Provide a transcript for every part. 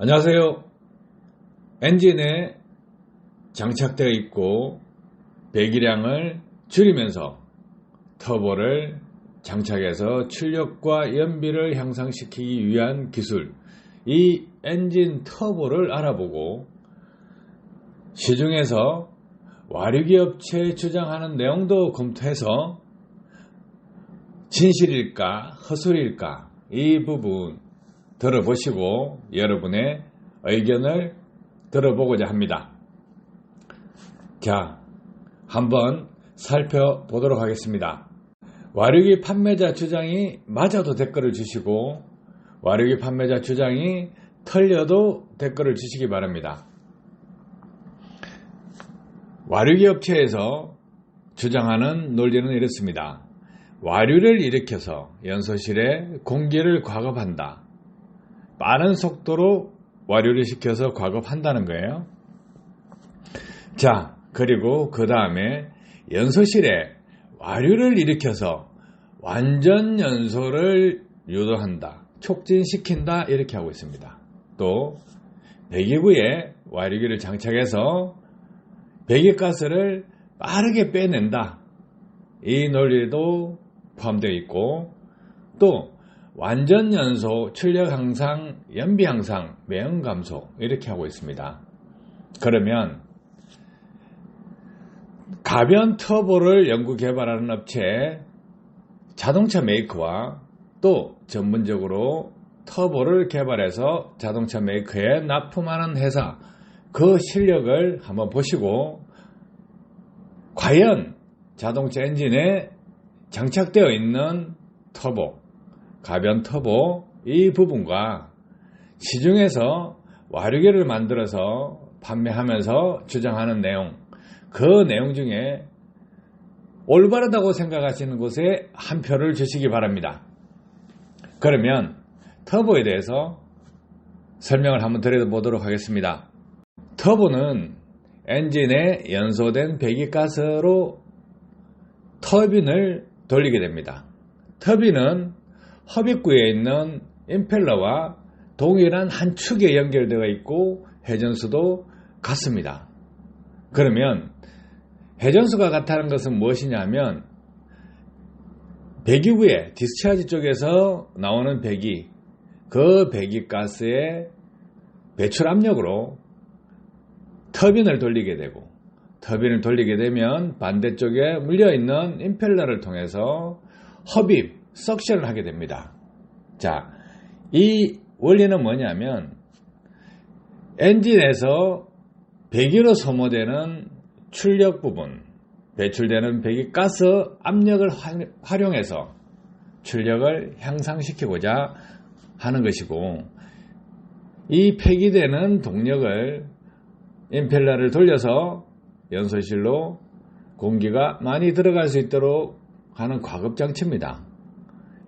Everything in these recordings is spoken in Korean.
안녕하세요. 엔진에 장착되어 있고 배기량을 줄이면서 터보를 장착해서 출력과 연비를 향상시키기 위한 기술 이 엔진 터보를 알아보고 시중에서 와류기 업체에 주장하는 내용도 검토해서 진실일까 허술일까 이 부분 들어보시고 여러분의 의견을 들어보고자 합니다. 자, 한번 살펴보도록 하겠습니다. 와류기 판매자 주장이 맞아도 댓글을 주시고 와류기 판매자 주장이 틀려도 댓글을 주시기 바랍니다. 와류기 업체에서 주장하는 논리는 이렇습니다. 와류를 일으켜서 연소실에 공기를 과급한다. 빠른 속도로 와류를 시켜서 과급한다는 거예요. 자, 그리고 그 다음에 연소실에 와류를 일으켜서 완전 연소를 유도한다. 촉진시킨다. 이렇게 하고 있습니다. 또 배기구에 와류기를 장착해서 배기가스를 빠르게 빼낸다. 이 논리도 포함되어 있고 또 완전 연소, 출력 향상, 연비 향상, 매연 감소 이렇게 하고 있습니다. 그러면 가변 터보를 연구 개발하는 업체 자동차 메이커와 또 전문적으로 터보를 개발해서 자동차 메이커에 납품하는 회사 그 실력을 한번 보시고 과연 자동차 엔진에 장착되어 있는 터보, 가변 터보 이 부분과 시중에서 와류계를 만들어서 판매하면서 주장하는 내용 그 내용 중에 올바르다고 생각하시는 곳에 한 표를 주시기 바랍니다. 그러면 터보에 대해서 설명을 한번 드려보도록 하겠습니다. 터보는 엔진에 연소된 배기가스로 터빈을 돌리게 됩니다. 터빈은 허빗구에 있는 임펠러와 동일한 한 축에 연결되어 있고 회전수도 같습니다. 그러면 회전수가 같다는 것은 무엇이냐면 배기구에 디스차지 쪽에서 나오는 배기 그 배기 가스의 배출 압력으로 터빈을 돌리게 되고 터빈을 돌리게 되면 반대쪽에 물려 있는 임펠러를 통해서 흡입, 석션을 하게 됩니다. 자, 이 원리는 뭐냐면 엔진에서 배기로 소모되는 출력 부분, 배출되는 배기 가스 압력을 활용해서 출력을 향상시키고자 하는 것이고 이 폐기되는 동력을 임펠러를 돌려서 연소실로 공기가 많이 들어갈 수 있도록 하는 과급 장치입니다.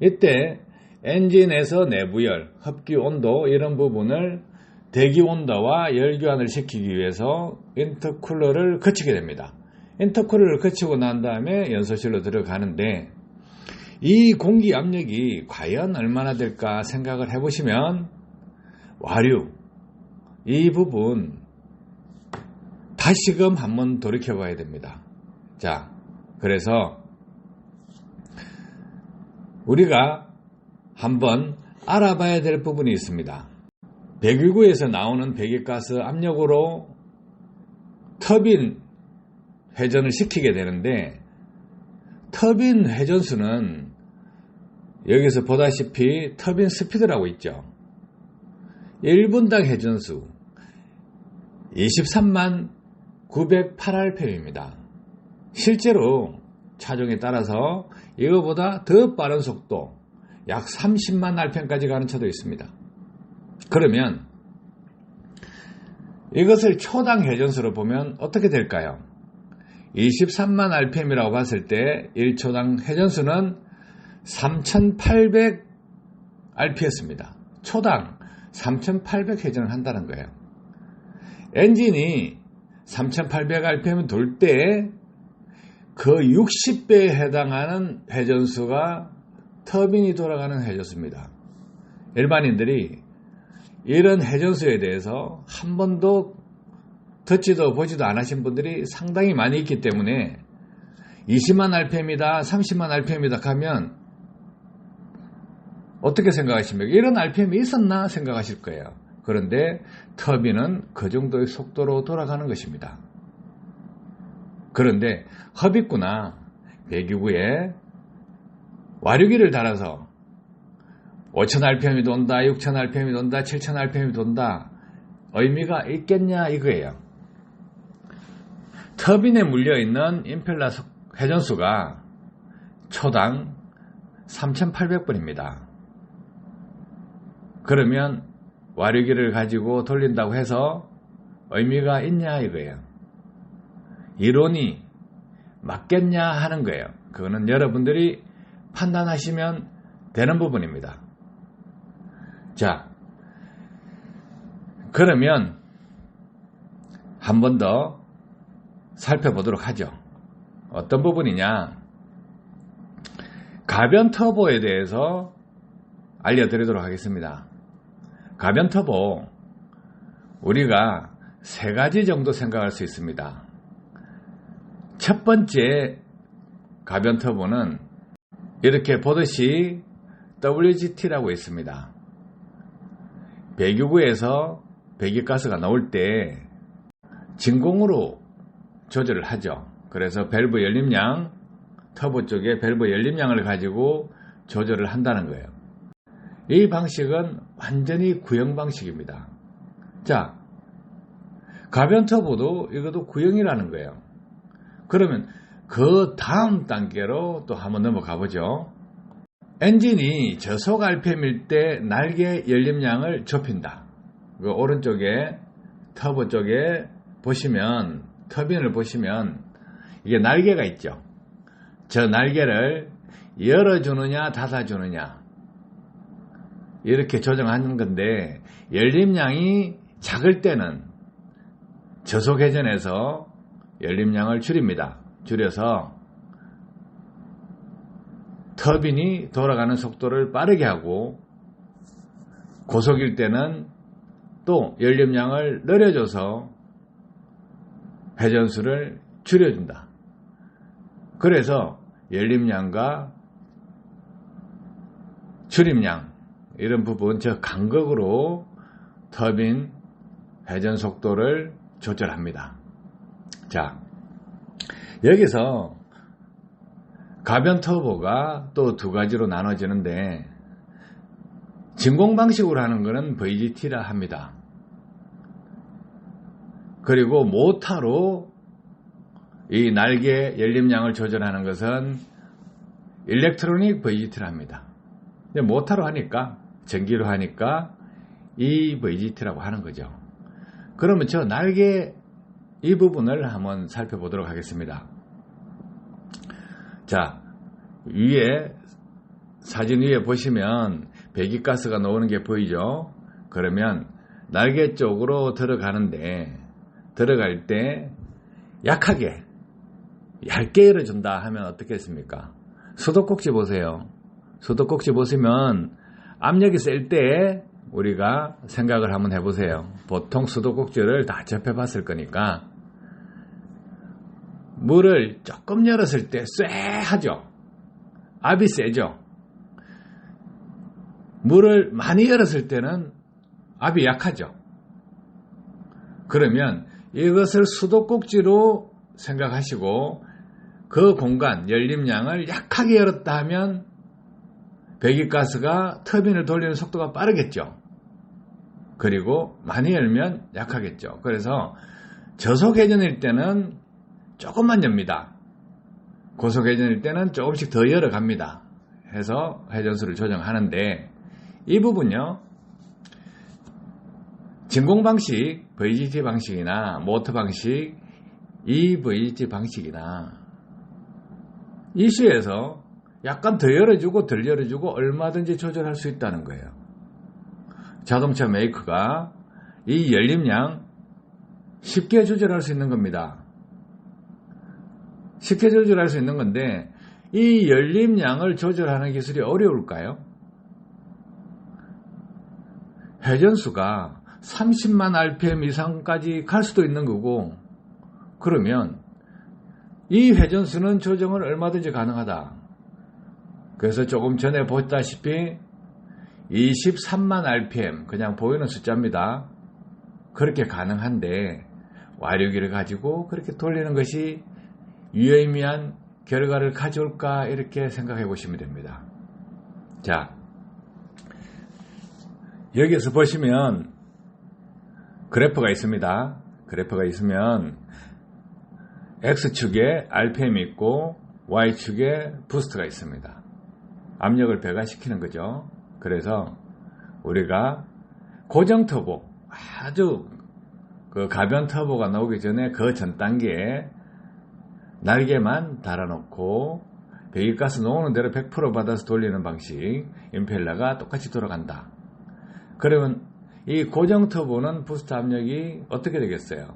이때 엔진에서 내부열, 흡기 온도 이런 부분을 대기 온도와 열교환을 시키기 위해서 인터쿨러를 거치게 됩니다. 인터쿨러를 거치고 난 다음에 연소실로 들어가는데 이 공기 압력이 과연 얼마나 될까 생각을 해보시면 와류 이 부분 다시금 한번 돌이켜 봐야 됩니다. 자, 그래서 우리가 한번 알아봐야 될 부분이 있습니다. 배기구에서 나오는 배기가스 압력으로 터빈 회전을 시키게 되는데 터빈 회전수는 여기서 보다시피 터빈 스피드라고 있죠. 1분당 회전수 23만 908rpm입니다. 실제로 차종에 따라서 이거보다 더 빠른 속도 약 30만 rpm까지 가는 차도 있습니다. 그러면 이것을 초당 회전수로 보면 어떻게 될까요? 23만 rpm이라고 봤을 때 1초당 회전수는 3800 rps입니다. 초당 3800 회전을 한다는 거예요. 엔진이 3800 rpm 돌때 그 60배에 해당하는 회전수가 터빈이 돌아가는 회전수입니다. 일반인들이 이런 회전수에 대해서 한 번도 듣지도 보지도 않으신 분들이 상당히 많이 있기 때문에 20만 RPM이다, 30만 RPM이다 하면 어떻게 생각하십니까? 이런 RPM이 있었나 생각하실 거예요. 그런데 터빈은 그 정도의 속도로 돌아가는 것입니다. 그런데 허비구나 배기구에 와류기를 달아서 5,000rpm이 돈다, 6,000rpm이 돈다, 7,000rpm이 돈다. 의미가 있겠냐 이거예요. 터빈에 물려있는 임펠러 회전수가 초당 3,800번입니다. 그러면 와류기를 가지고 돌린다고 해서 의미가 있냐 이거예요. 이론이 맞겠냐 하는 거예요. 그거는 여러분들이 판단하시면 되는 부분입니다. 자, 그러면 한 번 더 살펴보도록 하죠. 어떤 부분이냐? 가변 터보에 대해서 알려드리도록 하겠습니다. 가변 터보, 우리가 세 가지 정도 생각할 수 있습니다. 첫 번째 가변 터보는 이렇게 보듯이 WGT라고 있습니다. 배기구에서 배기가스가 나올 때 진공으로 조절을 하죠. 그래서 밸브 열림량, 터보 쪽에 밸브 열림량을 가지고 조절을 한다는 거예요. 이 방식은 완전히 구형 방식입니다. 자, 가변 터보도 이것도 구형이라는 거예요. 그러면 그 다음 단계로 또 한번 넘어가 보죠. 엔진이 저속 RPM일 때 날개 열림량을 좁힌다. 그 오른쪽에 터보 쪽에 보시면 터빈을 보시면 이게 날개가 있죠. 저 날개를 열어주느냐 닫아주느냐 이렇게 조정하는 건데 열림량이 작을 때는 저속 회전에서 열림량을 줄입니다. 줄여서 터빈이 돌아가는 속도를 빠르게 하고 고속일 때는 또 열림량을 늘려줘서 회전수를 줄여준다. 그래서 열림량과 출입량 이런 부분 저 간극으로 터빈 회전 속도를 조절합니다. 자, 여기서 가변 터보가 또 두 가지로 나눠지는데 진공 방식으로 하는 것은 VGT라 합니다. 그리고 모타로 이 날개 열림량을 조절하는 것은 일렉트로닉 VGT라 합니다. 모타로 하니까 전기로 하니까 이 VGT라고 하는 거죠. 그러면 저 날개 이 부분을 한번 살펴보도록 하겠습니다. 자, 위에 사진 위에 보시면 배기가스가 나오는 게 보이죠? 그러면 날개 쪽으로 들어가는데 들어갈 때 약하게 얇게 열어준다 하면 어떻겠습니까? 수도꼭지 보세요. 수도꼭지 보시면 압력이 셀 때 우리가 생각을 한번 해보세요. 보통 수도꼭지를 다 접해봤을 거니까 물을 조금 열었을 때 쎄하죠. 압이 세죠. 물을 많이 열었을 때는 압이 약하죠. 그러면 이것을 수도꼭지로 생각하시고 그 공간 열림량을 약하게 열었다 하면 배기가스가 터빈을 돌리는 속도가 빠르겠죠. 그리고 많이 열면 약하겠죠. 그래서 저속 회전일 때는 조금만 엽니다. 고속 회전일 때는 조금씩 더 열어갑니다. 해서 회전수를 조정하는데 이 부분요. 진공 방식, VGT 방식이나 모터 방식, EVGT 방식이나 이슈에서 약간 더 열어주고 덜 열어주고 얼마든지 조절할 수 있다는 거예요. 자동차 메이커가 이 열림량 쉽게 조절할 수 있는 겁니다. 쉽게 조절할 수 있는 건데 이 열림량을 조절하는 기술이 어려울까요? 회전수가 30만 RPM 이상까지 갈 수도 있는 거고, 그러면 이 회전수는 조정을 얼마든지 가능하다. 그래서 조금 전에 보다시피 23만 RPM, 그냥 보이는 숫자입니다. 그렇게 가능한데, 와류기를 가지고 그렇게 돌리는 것이 유의미한 결과를 가져올까 이렇게 생각해 보시면 됩니다. 자, 여기에서 보시면 그래프가 있습니다. 그래프가 있으면 X축에 RPM이 있고 Y축에 부스트가 있습니다. 압력을 배가시키는 거죠. 그래서 우리가 고정 터보, 아주 그 가변 터보가 나오기 전에 그 전 단계에 날개만 달아놓고 배기가스 나오는 대로 100% 받아서 돌리는 방식 임펠러가 똑같이 돌아간다. 그러면 이 고정 터보는 부스트 압력이 어떻게 되겠어요?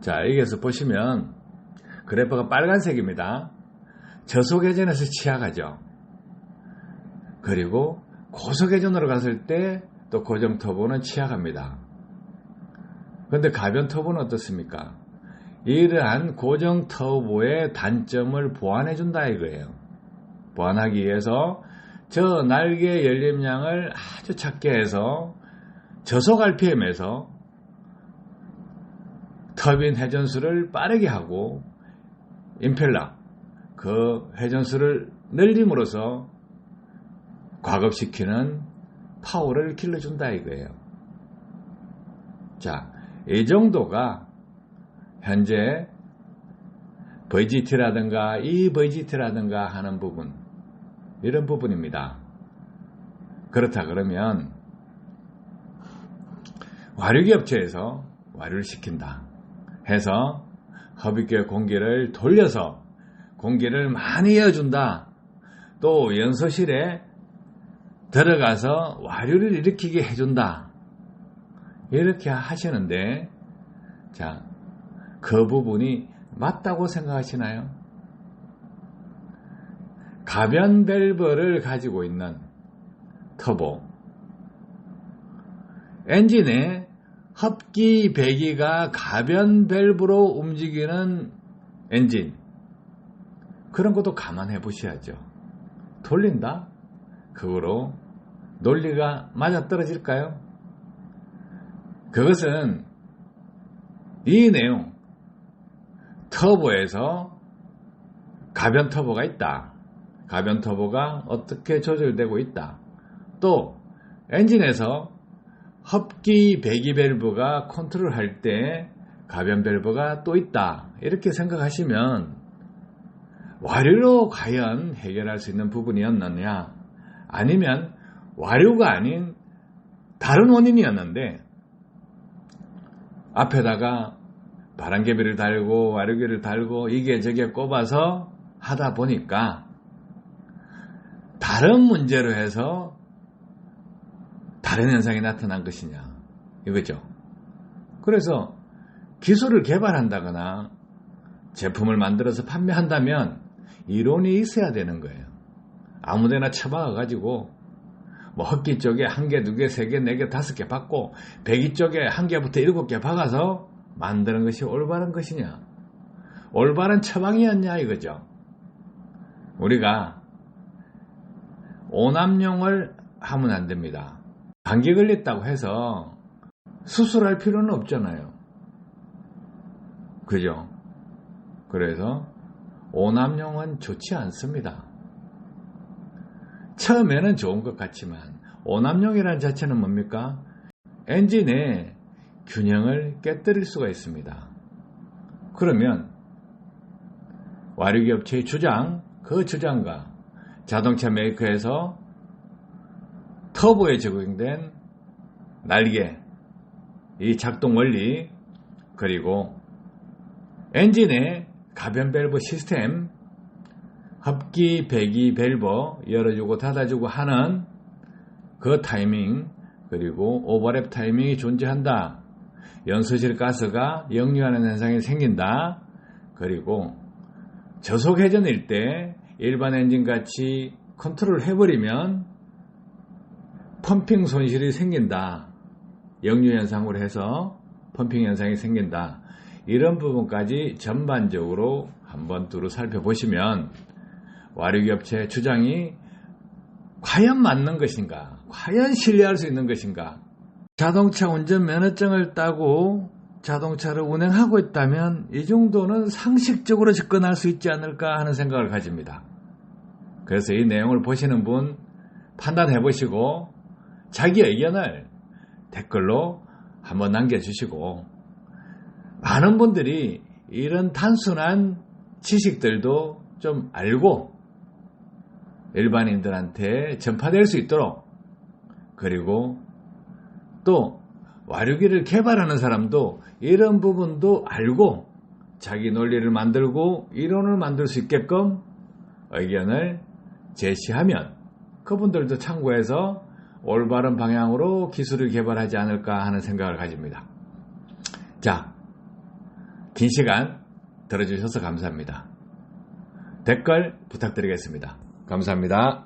자, 여기에서 보시면 그래프가 빨간색입니다. 저속회전에서 취약하죠. 그리고 고속회전으로 갔을 때 또 고정 터보는 취약합니다. 그런데 가변 터보는 어떻습니까? 이러한 고정 터보의 단점을 보완해 준다 이거예요. 보완하기 위해서 저 날개 열림량을 아주 작게 해서 저속 RPM에서 터빈 회전수를 빠르게 하고 임펠러 그 회전수를 늘림으로써 과급시키는 파워를 길러준다 이거예요. 자, 이 정도가 현재 VGT라든가 이 VGT라든가 하는 부분 이런 부분입니다. 그렇다 그러면 와류기 업체에서 와류를 시킨다 해서 허비계 공기를 돌려서 공기를 많이 이어준다. 또 연소실에 들어가서 와류를 일으키게 해준다. 이렇게 하시는데, 자, 그 부분이 맞다고 생각하시나요? 가변 밸브를 가지고 있는 터보. 엔진에 합기 배기가 가변 밸브로 움직이는 엔진. 그런 것도 감안해 보셔야죠. 돌린다? 그거로 논리가 맞아 떨어질까요? 그것은 이 내용, 터보에서 가변 터보가 있다. 가변 터보가 어떻게 조절되고 있다. 또 엔진에서 합기 배기 밸브가 컨트롤 할 때 가변 밸브가 또 있다. 이렇게 생각하시면 와류로 과연 해결할 수 있는 부분이었느냐 아니면 와류가 아닌 다른 원인이었는데 앞에다가 바람개비를 달고 와류기를 달고 이게 저게 꼽아서 하다 보니까 다른 문제로 해서 다른 현상이 나타난 것이냐 이거죠. 그래서 기술을 개발한다거나 제품을 만들어서 판매한다면 이론이 있어야 되는 거예요. 아무데나 처박아 가지고 뭐 헛기 쪽에 한 개, 두 개, 세 개, 네 개, 다섯 개 받고 배기 쪽에 한 개부터 일곱 개 박아서 만드는 것이 올바른 것이냐? 올바른 처방이었냐 이거죠. 우리가 오남용을 하면 안 됩니다. 감기 걸렸다고 해서 수술할 필요는 없잖아요. 그죠? 그래서 오남용은 좋지 않습니다. 처음에는 좋은 것 같지만 오남용이라는 자체는 뭡니까? 엔진의 균형을 깨뜨릴 수가 있습니다. 그러면 와류기 업체의 주장, 그 주장과 자동차 메이커에서 터보에 적용된 날개, 이 작동 원리, 그리고 엔진의 가변 밸브 시스템, 합기, 배기, 밸브 열어주고 닫아주고 하는 그 타이밍, 그리고 오버랩 타이밍이 존재한다. 연소실 가스가 역류하는 현상이 생긴다. 그리고 저속 회전일 때 일반 엔진 같이 컨트롤 해버리면 펌핑 손실이 생긴다. 역류 현상으로 해서 펌핑 현상이 생긴다. 이런 부분까지 전반적으로 한번 두루 살펴보시면 와류기업체 주장이 과연 맞는 것인가? 과연 신뢰할 수 있는 것인가? 자동차 운전 면허증을 따고 자동차를 운행하고 있다면 이 정도는 상식적으로 접근할 수 있지 않을까 하는 생각을 가집니다. 그래서 이 내용을 보시는 분 판단해 보시고 자기 의견을 댓글로 한번 남겨주시고 많은 분들이 이런 단순한 지식들도 좀 알고 일반인들한테 전파될 수 있도록 그리고 또 와류기를 개발하는 사람도 이런 부분도 알고 자기 논리를 만들고 이론을 만들 수 있게끔 의견을 제시하면 그분들도 참고해서 올바른 방향으로 기술을 개발하지 않을까 하는 생각을 가집니다. 자, 긴 시간 들어주셔서 감사합니다. 댓글 부탁드리겠습니다. 감사합니다.